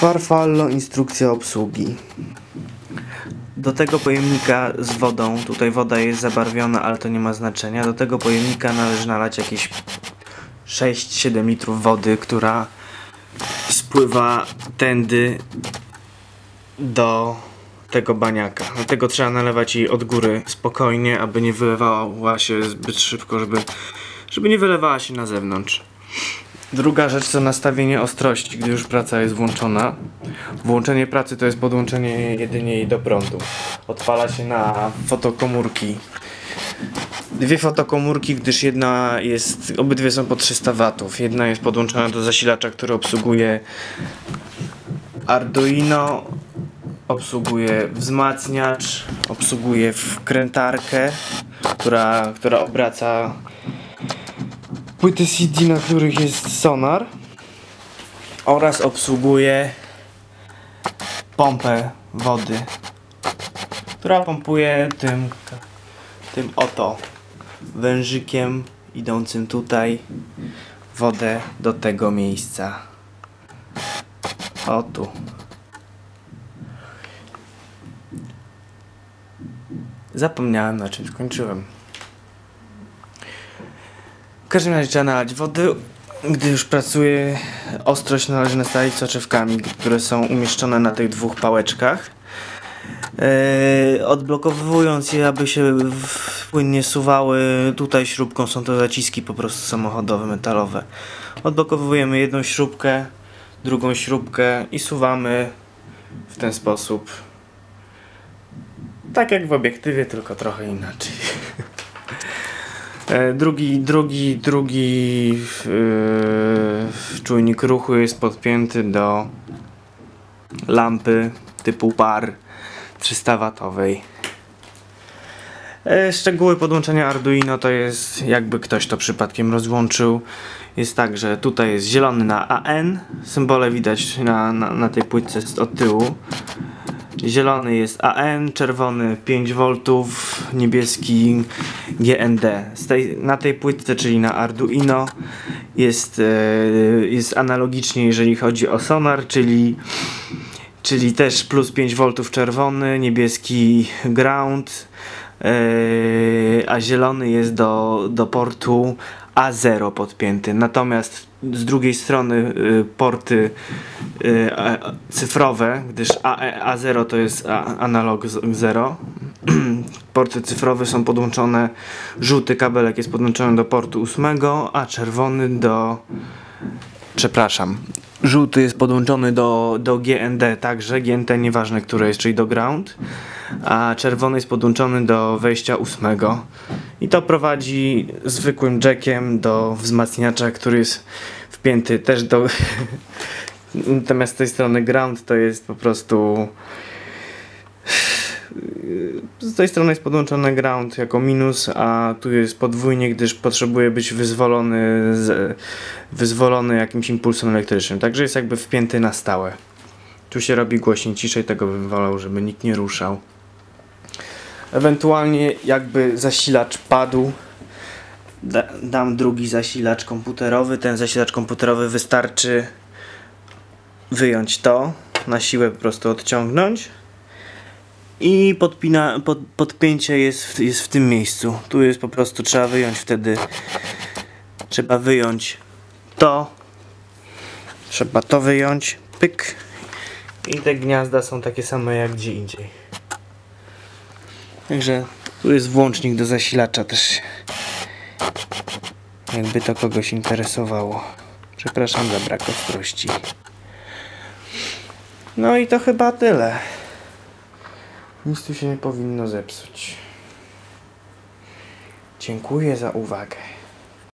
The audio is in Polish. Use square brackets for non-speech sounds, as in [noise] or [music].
Farfallo instrukcja obsługi. Do tego pojemnika z wodą, tutaj woda jest zabarwiona, ale to nie ma znaczenia. Do tego pojemnika należy nalać jakieś 6-7 litrów wody, która spływa tędy do tego baniaka. Dlatego trzeba nalewać jej od góry spokojnie, aby nie wylewała się zbyt szybko, żeby, żeby nie wylewała się na zewnątrz. Druga rzecz to nastawienie ostrości, gdy już praca jest włączona. Włączenie pracy to jest podłączenie jedynie jej do prądu. Odpala się na fotokomórki. Dwie fotokomórki, gdyż jedna jest, obydwie są po 300 W. Jedna jest podłączona do zasilacza, który obsługuje Arduino, obsługuje wzmacniacz, obsługuje wkrętarkę, która, która obraca płyty CD, na których jest sonar oraz obsługuje pompę wody, która pompuje tym, tym oto wężykiem idącym tutaj wodę do tego miejsca. O tu. Zapomniałem na czym skończyłem. W każdym razie trzeba nalać wody. Gdy już pracuje, ostrość należy nastawić soczewkami, które są umieszczone na tych dwóch pałeczkach. Eee, odblokowując je, aby się płynnie suwały, tutaj śrubką są to zaciski po prostu samochodowe, metalowe. Odblokowujemy jedną śrubkę, drugą śrubkę i suwamy w ten sposób. Tak jak w obiektywie, tylko trochę inaczej. E, Drugi, drugi, drugi yy, czujnik ruchu jest podpięty do lampy typu par 300-watowej. E, Szczegóły podłączenia Arduino to jest jakby ktoś to przypadkiem rozłączył. Jest tak, że tutaj jest zielony na AN, symbole widać na, na, na tej płytce od tyłu. Zielony jest AN, czerwony 5V, niebieski GND. Tej, na tej płytce, czyli na Arduino, jest, e, jest analogicznie, jeżeli chodzi o sonar, czyli, czyli też plus 5V czerwony, niebieski ground, e, a zielony jest do, do portu A0 podpięty. Natomiast z drugiej strony y, porty y, cyfrowe, gdyż A, A0 to jest analog 0. [clears throat] Porty cyfrowe są podłączone, żółty kabelek jest podłączony do portu 8, a czerwony do przepraszam, żółty jest podłączony do, do GND także, GNT nieważne które jest, czyli do ground, a czerwony jest podłączony do wejścia 8 i to prowadzi zwykłym jackiem do wzmacniacza, który jest wpięty też do [laughs] natomiast z tej strony ground to jest po prostu z tej strony jest podłączony ground jako minus, a tu jest podwójnie, gdyż potrzebuje być wyzwolony, z, wyzwolony jakimś impulsem elektrycznym. Także jest jakby wpięty na stałe. Tu się robi głośniej, ciszej, tego bym wolał, żeby nikt nie ruszał. Ewentualnie jakby zasilacz padł, da, dam drugi zasilacz komputerowy. Ten zasilacz komputerowy wystarczy wyjąć to, na siłę po prostu odciągnąć i podpina, pod, podpięcie jest w, jest w tym miejscu. Tu jest po prostu, trzeba wyjąć wtedy, trzeba wyjąć to, trzeba to wyjąć, pyk i te gniazda są takie same jak gdzie indziej. Także tu jest włącznik do zasilacza też, jakby to kogoś interesowało. Przepraszam za brak ostrości. No i to chyba tyle. Nic tu się nie powinno zepsuć. Dziękuję za uwagę.